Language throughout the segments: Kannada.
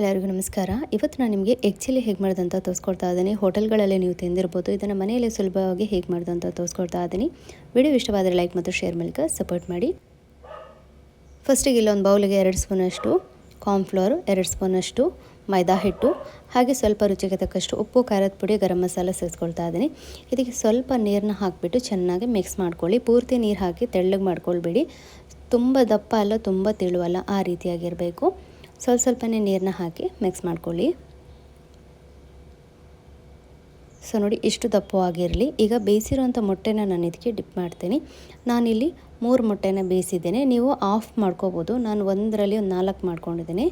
ಎಲ್ಲರಿಗೂ ನಮಸ್ಕಾರ. ಇವತ್ತು ನಾನು ನಿಮಗೆ ಎಗ್ ಚಿಲ್ಲಿ ಹೇಗೆ ಮಾಡೋದಂತ ತೋರಿಸ್ಕೊಡ್ತಾ ಇದ್ದೀನಿ. ಹೋಟೆಲ್ಗಳಲ್ಲಿ ನೀವು ತಿಂದಿರ್ಬೋದು. ಇದನ್ನು ಮನೆಯಲ್ಲೇ ಸುಲಭವಾಗಿ ಹೇಗೆ ಮಾಡೋದಂತ ತೋರಿಸ್ಕೊಡ್ತಾ ಇದ್ದೀನಿ. ವಿಡಿಯೋ ಇಷ್ಟವಾದರೆ ಲೈಕ್ ಮತ್ತು ಶೇರ್ ಮೂಲಕ ಸಪೋರ್ಟ್ ಮಾಡಿ. ಫಸ್ಟಿಗೆ ಇಲ್ಲೊಂದು ಬೌಲಿಗೆ ಎರಡು ಸ್ಪೂನಷ್ಟು ಕಾರ್ನ್ಫ್ಲೋರ್ ಎರಡು ಸ್ಪೂನಷ್ಟು ಮೈದಾ ಹಿಟ್ಟು, ಹಾಗೆ ಸ್ವಲ್ಪ ರುಚಿಗೆ ತಕ್ಕಷ್ಟು ಉಪ್ಪು, ಖಾರದ ಪುಡಿ, ಗರಂ ಮಸಾಲ ಸೇರಿಸ್ಕೊಳ್ತಾ ಇದ್ದೀನಿ. ಇದಕ್ಕೆ ಸ್ವಲ್ಪ ನೀರನ್ನ ಹಾಕಿಬಿಟ್ಟು ಚೆನ್ನಾಗಿ ಮಿಕ್ಸ್ ಮಾಡ್ಕೊಳ್ಳಿ. ಪೂರ್ತಿ ನೀರು ಹಾಕಿ ತೆಳ್ಳಗೆ ಮಾಡ್ಕೊಳ್ಬೇಡಿ. ತುಂಬ ದಪ್ಪ ಅಲ್ಲ, ತುಂಬ ತೆಳುವಲ್ಲ ಆ ರೀತಿಯಾಗಿರಬೇಕು. ಸ್ವಲ್ಪ ಸ್ವಲ್ಪನೇ ನೀರನ್ನ ಹಾಕಿ ಮಿಕ್ಸ್ ಮಾಡ್ಕೊಳ್ಳಿ. ಸೊ ನೋಡಿ, ಇಷ್ಟು ದಪ್ಪವಾಗಿರಲಿ ಈಗ ಬೇಯಿಸಿರುವಂಥ ಮೊಟ್ಟೆನ ನಾನು ಇದಕ್ಕೆ ಡಿಪ್ ಮಾಡ್ತೀನಿ. ನಾನಿಲ್ಲಿ ಮೂರು ಮೊಟ್ಟೆನ ಬೇಯಿಸಿದ್ದೇನೆ. ನೀವು ಆಫ್ ಮಾಡ್ಕೋಬೋದು. ನಾನು ಒಂದರಲ್ಲಿ ಒಂದು ನಾಲ್ಕು ಮಾಡ್ಕೊಂಡಿದ್ದೀನಿ.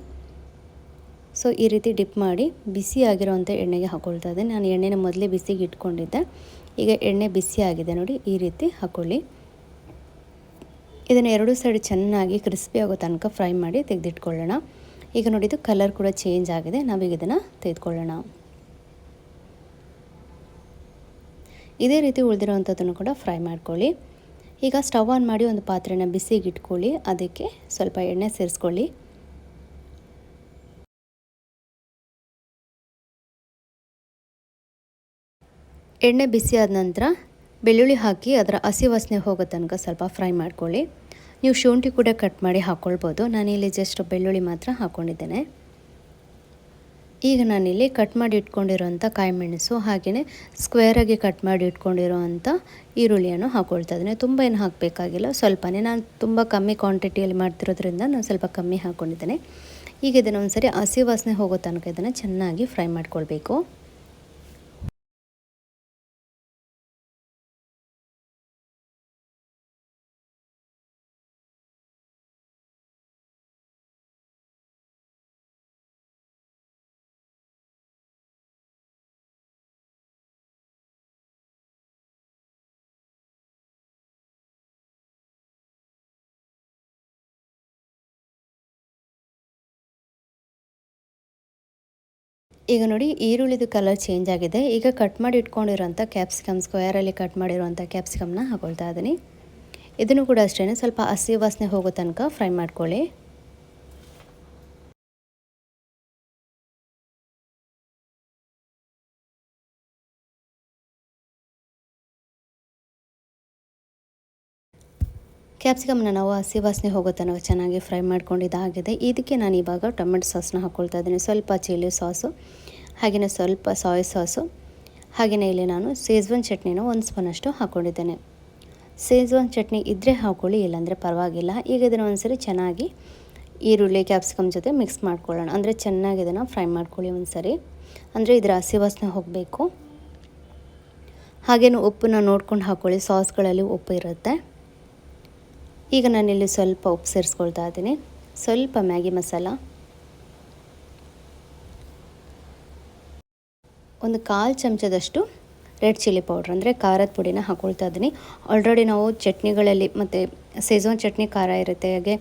ಸೊ, ಈ ರೀತಿ ಡಿಪ್ ಮಾಡಿ ಬಿಸಿ ಆಗಿರೋವಂಥ ಎಣ್ಣೆಗೆ ಹಾಕ್ಕೊಳ್ತಾ ಇದ್ದೆ. ನಾನು ಎಣ್ಣೆನ ಮೊದಲೇ ಬಿಸಿಗೆ ಇಟ್ಕೊಂಡಿದ್ದೆ. ಈಗ ಎಣ್ಣೆ ಬಿಸಿ ಆಗಿದೆ ನೋಡಿ, ಈ ರೀತಿ ಹಾಕ್ಕೊಳ್ಳಿ ಇದನ್ನು ಎರಡು ಸೈಡ್ ಚೆನ್ನಾಗಿ ಕ್ರಿಸ್ಪಿ ಆಗೋ ತನಕ ಫ್ರೈ ಮಾಡಿ ತೆಗೆದಿಟ್ಕೊಳ್ಳೋಣ. ಈಗ ನೋಡಿದ್ದು ಕಲರ್ ಕೂಡ ಚೇಂಜ್ ಆಗಿದೆ. ನಾವೀಗ ಇದನ್ನು ತೆಗೆದುಕೊಳ್ಳೋಣ. ಇದೇ ರೀತಿ ಉಳಿದಿರೋವಂಥದ್ದನ್ನು ಕೂಡ ಫ್ರೈ ಮಾಡ್ಕೊಳ್ಳಿ. ಈಗ ಸ್ಟವ್ ಆನ್ ಮಾಡಿ ಒಂದು ಪಾತ್ರೆನ ಬಿಸಿಗೆ ಇಟ್ಕೊಳ್ಳಿ ಅದಕ್ಕೆ ಸ್ವಲ್ಪ ಎಣ್ಣೆ ಸೇರಿಸ್ಕೊಳ್ಳಿ. ಎಣ್ಣೆ ಬಿಸಿ ಆದ ನಂತರ ಬೆಳ್ಳುಳ್ಳಿ ಹಾಕಿ ಅದರ ಹಸಿ ವಾಸನೆ ಹೋಗೋ ತನಕ ಸ್ವಲ್ಪ ಫ್ರೈ ಮಾಡ್ಕೊಳ್ಳಿ. ನೀವು ಶುಂಠಿ ಕೂಡ ಕಟ್ ಮಾಡಿ ಹಾಕ್ಕೊಳ್ಬೋದು ನಾನಿಲ್ಲಿ ಜಸ್ಟ್ ಬೆಳ್ಳುಳ್ಳಿ ಮಾತ್ರ ಹಾಕ್ಕೊಂಡಿದ್ದೇನೆ ಈಗ ನಾನಿಲ್ಲಿ ಕಟ್ ಮಾಡಿ ಇಟ್ಕೊಂಡಿರೋಂಥ ಕಾಯಿ ಮೆಣಸು ಹಾಗೆಯೇ ಸ್ಕ್ವೇರಾಗಿ ಕಟ್ ಮಾಡಿ ಇಟ್ಕೊಂಡಿರೋವಂಥ ಈರುಳ್ಳಿಯನ್ನು ಹಾಕ್ಕೊಳ್ತಾ ಇದ್ದೇನೆ. ತುಂಬ ಏನು ಹಾಕಬೇಕಾಗಿಲ್ಲ. ಸ್ವಲ್ಪನೇ ನಾನು ತುಂಬ ಕಮ್ಮಿ ಕ್ವಾಂಟಿಟಿಯಲ್ಲಿ ಮಾಡ್ತಿರೋದ್ರಿಂದ ನಾನು ಸ್ವಲ್ಪ ಕಮ್ಮಿ ಹಾಕ್ಕೊಂಡಿದ್ದೇನೆ ಈಗ ಇದನ್ನು ಒಂದು ಸರಿ ಹಸಿ ವಾಸನೆ ಹೋಗೋ ತನಕ ಇದನ್ನು ಚೆನ್ನಾಗಿ ಫ್ರೈ ಮಾಡ್ಕೊಳ್ಬೇಕು. ಈಗ ನೋಡಿ ಈರುಳ್ಳಿದು ಕಲರ್ ಚೇಂಜ್ ಆಗಿದೆ. ಈಗ ಕಟ್ ಮಾಡಿ ಇಟ್ಕೊಂಡಿರೋಂಥ ಕ್ಯಾಪ್ಸಿಕಮ್ ಸ್ಕ್ವೇರಲ್ಲಿ ಕಟ್ ಮಾಡಿರುವಂಥ ಕ್ಯಾಪ್ಸಿಕಮ್ನ ಹಾಕೊಳ್ತಾ ಇದ್ದೀನಿ. ಇದನ್ನು ಕೂಡ ಅಷ್ಟೇ ಸ್ವಲ್ಪ ಹಸಿ ವಾಸನೆ ಹೋಗೋ ತನಕ ಫ್ರೈ ಮಾಡ್ಕೊಳ್ಳಿ. ಕ್ಯಾಪ್ಸಿಕಮ್ನ ನಾವು ಹಸಿ ವಾಸನೆ ಹೋಗೋ ತನಕ ಚೆನ್ನಾಗಿ ಫ್ರೈ ಮಾಡ್ಕೊಂಡಿದ್ದಾಗಿದೆ ಇದಕ್ಕೆ ನಾನು ಇವಾಗ ಟೊಮೆಟೊ ಸಾಸ್ನ ಹಾಕ್ಕೊಳ್ತಾ ಇದ್ದೀನಿ. ಸ್ವಲ್ಪ ಚಿಲ್ಲಿ ಸಾಸು ಹಾಗೆಯೇ ಸ್ವಲ್ಪ ಸಾಯಿ ಸಾಸು ಹಾಗೆಯೇ ಇಲ್ಲಿ ನಾನು ಸೇಜ್ವಾನ್ ಚಟ್ನಿನ ಒಂದು ಸ್ಪೂನಷ್ಟು ಹಾಕ್ಕೊಂಡಿದ್ದೇನೆ ಸೇಜ್ವಾನ್ ಚಟ್ನಿ ಇದ್ದರೆ ಹಾಕ್ಕೊಳ್ಳಿ ಇಲ್ಲಾಂದರೆ ಪರವಾಗಿಲ್ಲ. ಈಗ ಇದನ್ನು ಒಂದ್ಸರಿ ಚೆನ್ನಾಗಿ ಈರುಳ್ಳಿ ಕ್ಯಾಪ್ಸಿಕಮ್ ಜೊತೆ ಮಿಕ್ಸ್ ಮಾಡ್ಕೊಳ್ಳೋಣ. ಅಂದರೆ ಚೆನ್ನಾಗಿ ಇದನ್ನು ಫ್ರೈ ಮಾಡ್ಕೊಳ್ಳಿ ಒಂದು ಸರಿ ಅಂದರೆ ಇದರ ಹಸಿ ವಾಸನೆ ಹೋಗಬೇಕು. ಹಾಗೇನು ಉಪ್ಪನ್ನ ನೋಡ್ಕೊಂಡು ಹಾಕ್ಕೊಳ್ಳಿ ಸಾಸ್ಗಳಲ್ಲಿ ಉಪ್ಪು ಇರುತ್ತೆ. ಈಗ ನಾನಿಲ್ಲಿ ಸ್ವಲ್ಪ ಉಪ್ಪು ಸೇರಿಸ್ಕೊಳ್ತಾ ಇದ್ದೀನಿ. ಸ್ವಲ್ಪ ಮ್ಯಾಗಿ ಮಸಾಲ. ಒಂದು ಕಾಲು ಚಮಚದಷ್ಟು ರೆಡ್ ಚಿಲ್ಲಿ ಪೌಡ್ರ್ ಅಂದರೆ ಖಾರದ ಪುಡಿನ ಹಾಕ್ಕೊಳ್ತಾ ಇದ್ದೀನಿ. ಆಲ್ರೆಡಿ ನಾವು ಚಟ್ನಿಗಳಲ್ಲಿ ಮತ್ತು ಸೇಜ್ವಾನ್ ಚಟ್ನಿ ಖಾರ ಇರುತ್ತೆ. ಹಾಗೆ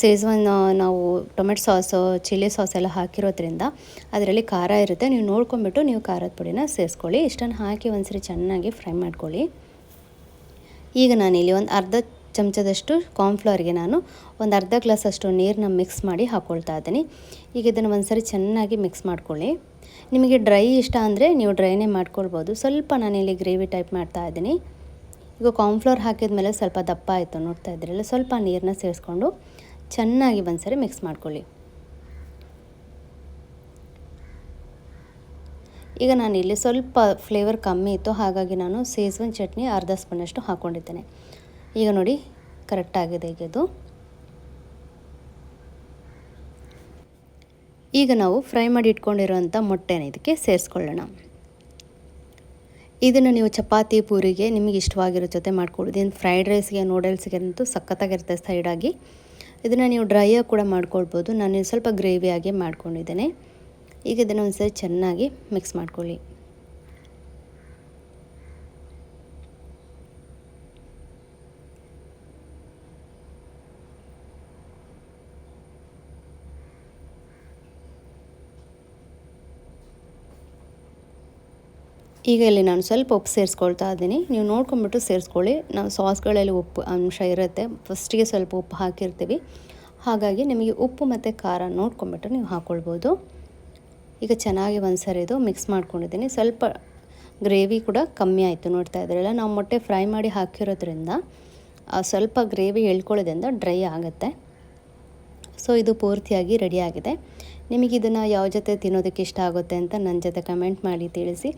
ಸೇಜ್ವಾನ್ ನಾವು ಟೊಮೆಟೊ ಸಾಸು, ಚಿಲ್ಲಿ ಸಾಸ್ ಎಲ್ಲ ಹಾಕಿರೋದ್ರಿಂದ ಅದರಲ್ಲಿ ಖಾರ ಇರುತ್ತೆ. ನೀವು ನೋಡ್ಕೊಂಬಿಟ್ಟು ನೀವು ಖಾರದ ಪುಡಿನ ಸೇರಿಸ್ಕೊಳ್ಳಿ. ಇಷ್ಟನ್ನು ಹಾಕಿ ಒಂದ್ಸರಿ ಚೆನ್ನಾಗಿ ಫ್ರೈ ಮಾಡ್ಕೊಳ್ಳಿ. ಈಗ ನಾನಿಲ್ಲಿ ಒಂದು ಅರ್ಧ ಚಮಚದಷ್ಟು ಕಾರ್ನ್ಫ್ಲವರ್ಗೆ ನಾನು ಒಂದು ಅರ್ಧ ಗ್ಲಾಸಷ್ಟು ನೀರನ್ನ ಮಿಕ್ಸ್ ಮಾಡಿ ಹಾಕ್ಕೊಳ್ತಾ ಇದ್ದೀನಿ. ಈಗ ಇದನ್ನು ಒಂದು ಸರಿ ಚೆನ್ನಾಗಿ ಮಿಕ್ಸ್ ಮಾಡ್ಕೊಳ್ಳಿ. ನಿಮಗೆ ಡ್ರೈ ಇಷ್ಟ ಅಂದರೆ ನೀವು ಡ್ರೈನೇ ಮಾಡ್ಕೊಳ್ಬೋದು. ಸ್ವಲ್ಪ ನಾನಿಲ್ಲಿ ಗ್ರೇವಿ ಟೈಪ್ ಮಾಡ್ತಾ ಇದ್ದೀನಿ. ಈಗ ಕಾರ್ನ್ಫ್ಲವರ್ ಹಾಕಿದ ಮೇಲೆ ಸ್ವಲ್ಪ ದಪ್ಪ ಆಯಿತು ನೋಡ್ತಾ ಇದ್ದೀರಲ್ಲ, ಸ್ವಲ್ಪ ನೀರನ್ನ ಸೇರಿಸ್ಕೊಂಡು ಚೆನ್ನಾಗಿ ಒಂದ್ಸರಿ ಮಿಕ್ಸ್ ಮಾಡ್ಕೊಳ್ಳಿ. ಈಗ ನಾನು ಇಲ್ಲಿ ಸ್ವಲ್ಪ ಫ್ಲೇವರ್ ಕಮ್ಮಿ ಇತ್ತು, ಹಾಗಾಗಿ ನಾನು ಸೇಸ್ವನ್ ಚಟ್ನಿ ಅರ್ಧ ಸ್ಪೂನಷ್ಟು ಹಾಕ್ಕೊಂಡಿದ್ದೇನೆ ಈಗ ನೋಡಿ ಕರೆಕ್ಟಾಗಿದೆ ಈಗ ಇದು. ಈಗ ನಾವು ಫ್ರೈ ಮಾಡಿ ಇಟ್ಕೊಂಡಿರೋಂಥ ಮೊಟ್ಟೆನ ಇದಕ್ಕೆ ಸೇರಿಸ್ಕೊಳ್ಳೋಣ. ಇದನ್ನು ನೀವು ಚಪಾತಿ, ಪೂರಿಗೆ ನಿಮಗೆ ಇಷ್ಟವಾಗಿರೋ ಜೊತೆ ಮಾಡ್ಕೊಡೋದು ಇನ್ನು ಫ್ರೈಡ್ ರೈಸ್ಗೆ ನೂಡಲ್ಸ್ಗೆ ಅಂತೂ ಸಖತ್ತಾಗಿರುತ್ತೆ ಸೈಡಾಗಿ ಇದನ್ನು ನೀವು ಡ್ರೈಯಾಗಿ ಕೂಡ ಮಾಡ್ಕೊಳ್ಬೋದು. ನಾನು ಸ್ವಲ್ಪ ಗ್ರೇವಿಯಾಗಿ ಮಾಡ್ಕೊಂಡಿದ್ದೇನೆ. ಈಗ ಇದನ್ನು ಒಂದ್ಸರಿ ಚೆನ್ನಾಗಿ ಮಿಕ್ಸ್ ಮಾಡ್ಕೊಳ್ಳಿ. ಈಗ ಇಲ್ಲಿ ನಾನು ಸ್ವಲ್ಪ ಉಪ್ಪು ಸೇರಿಸ್ಕೊಳ್ತಾ ಇದ್ದೀನಿ. ನೀವು ನೋಡ್ಕೊಂಬಿಟ್ಟು ಸೇರಿಸ್ಕೊಳ್ಳಿ. ನಾವು ಸಾಸ್ಗಳಲ್ಲಿ ಉಪ್ಪು ಅಂಶ ಇರುತ್ತೆ. ಫಸ್ಟಿಗೆ ಸ್ವಲ್ಪ ಉಪ್ಪು ಹಾಕಿರ್ತೀವಿ. ಹಾಗಾಗಿ ನಿಮಗೆ ಉಪ್ಪು ಮತ್ತು ಖಾರ ನೋಡ್ಕೊಂಬಿಟ್ಟು ನೀವು ಹಾಕ್ಕೊಳ್ಬೋದು ಈಗ ಚೆನ್ನಾಗಿ ಒಂದು ಸರಿ ಇದು ಮಿಕ್ಸ್ ಮಾಡ್ಕೊಂಡಿದ್ದೀನಿ. ಸ್ವಲ್ಪ ಗ್ರೇವಿ ಕೂಡ ಕಮ್ಮಿ ಆಯಿತು ನೋಡ್ತಾ ಇದ್ರಲ್ಲ. ನಾವು ಮೊಟ್ಟೆ ಫ್ರೈ ಮಾಡಿ ಹಾಕಿರೋದ್ರಿಂದ ಸ್ವಲ್ಪ ಗ್ರೇವಿ ಎಳ್ಕೊಳ್ಳೋದ್ರಿಂದ ಡ್ರೈ ಆಗುತ್ತೆ. ಸೊ ಇದು ಪೂರ್ತಿಯಾಗಿ ರೆಡಿಯಾಗಿದೆ ನಿಮಗೆ ಇದನ್ನು ಯಾವ ಜೊತೆ ತಿನ್ನೋದಕ್ಕೆ ಇಷ್ಟ ಆಗುತ್ತೆ ಅಂತ ನನ್ನ ಜೊತೆ ಕಮೆಂಟ್ ಮಾಡಿ ತಿಳಿಸಿ.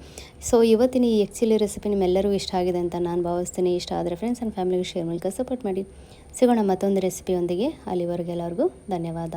ಸೊ ಇವತ್ತಿನ ಈ ಎಕ್ಚುಲಿ ರೆಸಿಪಿ ನಿಮ್ಮೆಲ್ಲರಿಗೂ ಇಷ್ಟ ಆಗಿದೆ ಅಂತ ನಾನು ಭಾವಿಸ್ತೀನಿ. ಇಷ್ಟ ಆದರೆ ಫ್ರೆಂಡ್ಸ್ ಆ್ಯಂಡ್ ಫ್ಯಾಮಿಲಿಗೆ ಶೇರ್ ಮೂಲಕ ಸಪೋರ್ಟ್ ಮಾಡಿ. ಸಿಗೋಣ ಮತ್ತೊಂದು ರೆಸಿಪಿಯೊಂದಿಗೆ ಅಲ್ಲಿವರೆಗೆ ಎಲ್ಲರಿಗೂ ಧನ್ಯವಾದ.